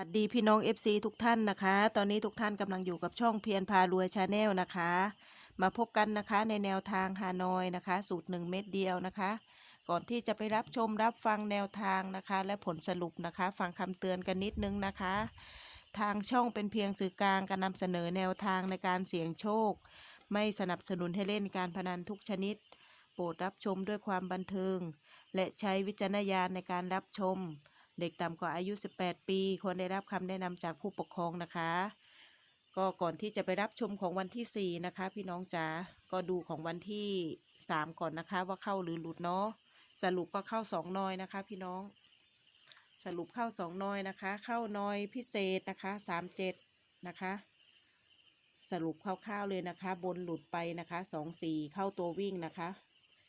วัสดีพี่น้อง FC ทุกท่านนะคะ ตอนนี้ทุกท่านกำลังอยู่กับช่องเพียรพารวยชาแนลนะคะ มาพบกันนะคะในแนวทางฮานอยนะคะ สูตร 1 เม็ดเดียวนะคะ ก่อนที่จะไปรับชมรับฟังแนวทางนะคะ และผลสรุปนะคะ ฟังคำเตือนกันนิดนึงนะคะ ทางช่องเป็นเพียงสื่อกลางการนำเสนอแนวทางในการเสี่ยงโชค ไม่สนับสนุนให้เล่นการพนันทุกชนิด โปรดรับชมด้วยความบันเทิง และใช้วิจารณญาณในการรับชม เด็กต่ำกว่าอายุ 18 ปีควรได้รับคำแนะนำจากผู้ปกครองนะคะ ก็ก่อนที่จะไปรับชมของวันที่ 4 นะคะ พี่น้องจ๋าก็ดูของวันที่ 3 ก่อนนะคะ ว่าเข้าหรือหลุดเนาะสรุปก็เข้า2น้อยนะคะ พี่น้อง สรุปเข้า2น้อยนะคะ เข้าน้อยพิเศษนะคะ37นะคะสรุปคร่าวๆเลยนะคะ บนหลุดไปนะคะ2 4เข้าตัววิ่งนะคะ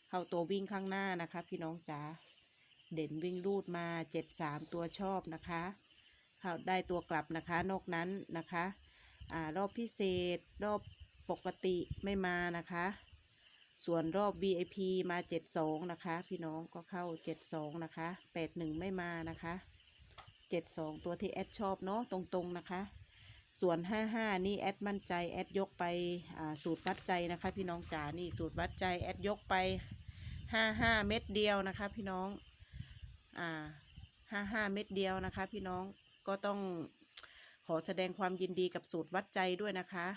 เข้าตัววิ่งข้างหน้านะคะ พี่น้องจ๋า เด่นวิ่งรูดมาเจ็ดสามตัวชอบนะคะเขาได้ตัวกลับนะคะ นอกนั้นนะคะอ่ารอบพิเศษ รอบปกติไม่มานะคะ ส่วนรอบ VIP มาเจ็ดสองนะคะ พี่น้องก็เข้าเจ็ดสองนะคะแปดหนึ่งไม่มานะคะเจ็ดสองตัวที่แอดชอบเนาะตรงๆนะคะ ส่วนห้าห้านี่แอดมั่นใจแอดยกไปอ่าสูตรวัดใจนะคะ พี่น้องจ๋านี่สูตรวัดใจแอดยกไปห้าห้าเม็ดเดียวนะคะ พี่น้อง อ่าห้าห้าเม็ดเดียวนะคะ พี่น้องก็ต้องขอแสดงความยินดีกับสูตรวัดใจด้วยนะคะ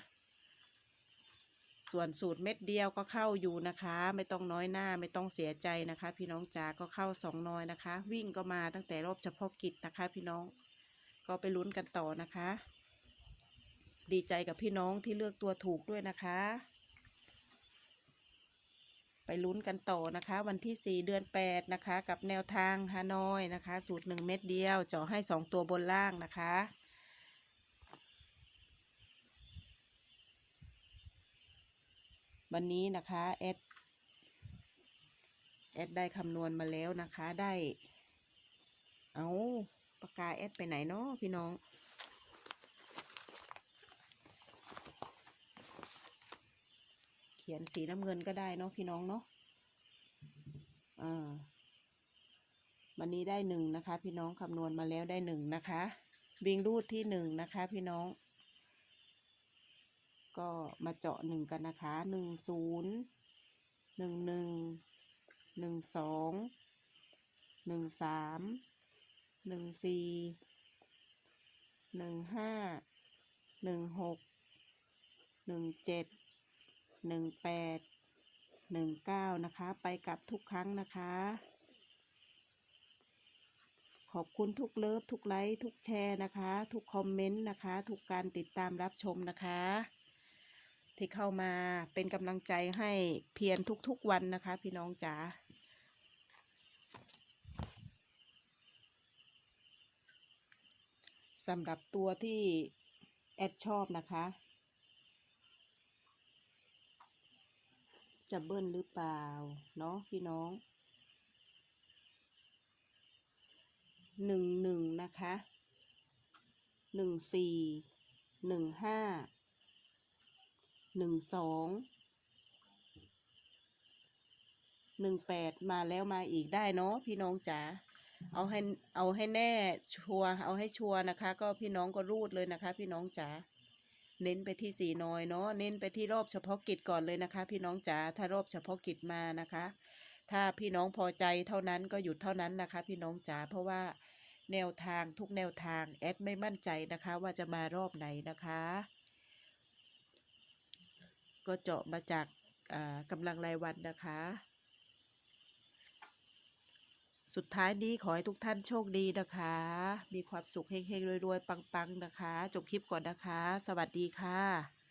ส่วนสูตรเม็ดเดียวก็เข้าอยู่นะคะ ไม่ต้องน้อยหน้าไม่ต้องเสียใจนะคะ พี่น้องจ๋าก็เข้าสองน้อยนะคะ วิ่งก็มาตั้งแต่รอบเฉพาะกิจนะคะ พี่น้องก็ไปลุ้นกันต่อนะคะ ดีใจกับพี่น้องที่เลือกตัวถูกด้วยนะคะ ไปลุ้นกันต่อนะคะ วันที่ 4 เดือน 8 นะคะ กับแนวทางฮานอยนะคะ สูตร 1 เม็ดเดียวเจาะให้ 2 ตัวบนล่างนะคะ วันนี้นะคะแอดแอดได้คำนวณมาแล้วนะคะได้ เอาปากกาแอดไปไหนเนาะพี่น้อง ขียนสีน้ำเงินก็ได้เนาะพี่น้องเนาะอ่าวันนี้ได้หนึ่งนะคะ พี่น้องคำนวณมาแล้วได้หนึ่งนะคะ วิ่งรูดที่หนึ่งนะคะ พี่น้อง ก็มาเจาะหนึ่งกันนะคะหนึ่งศูนย์หนึ่งหนึ่งหนึ่งสองหนึ่งสามหนึ่งสี่หนึ่งห้าหนึ่งหกหนึ่งเจ็ด หนึ่งแปดหนึ่งเก้านะคะ ไปกลับทุกครั้งนะคะ ขอบคุณทุกเลิฟทุกไลค์ทุกแชร์นะคะ ทุกคอมเมนต์นะคะ ทุกการติดตามรับชมนะคะ ที่เข้ามาเป็นกำลังใจให้เพียรทุกๆวันนะคะ พี่น้องจ๋าสำหรับตัวที่แอดชอบนะคะ จะเบิ้ลหรือเปล่า เนาะพี่น้องหนึ่งหนึ่งนะคะหนึ่งสี่หนึ่งห้าหนึ่งสองหนึ่งแปดมาแล้วมาอีกได้เนาะพี่น้องจ๋าเอาให้เอาให้แน่ชัวเอาให้ชัวนะคะ ก็พี่น้องก็รูดเลยนะคะ พี่น้องจ๋า เน้นไปที่สีน้อยเนาะเน้นไปที่รอบเฉพาะกิจก่อนเลยนะคะ พี่น้องจ๋าถ้ารอบเฉพาะกิจมานะคะ ถ้าพี่น้องพอใจเท่านั้นก็หยุดเท่านั้นนะคะ พี่น้องจ๋าเพราะว่าแนวทางทุกแนวทางแอดไม่มั่นใจนะคะ ว่าจะมารอบไหนนะคะ ก็เจาะมาจากอ่ากำลังรายวันนะคะ สุดท้ายนี้ขอให้ทุกท่านโชคดีนะคะ มีความสุขเฮงๆรวยๆ ปังๆนะคะ จบคลิปก่อนนะคะ สวัสดีค่ะ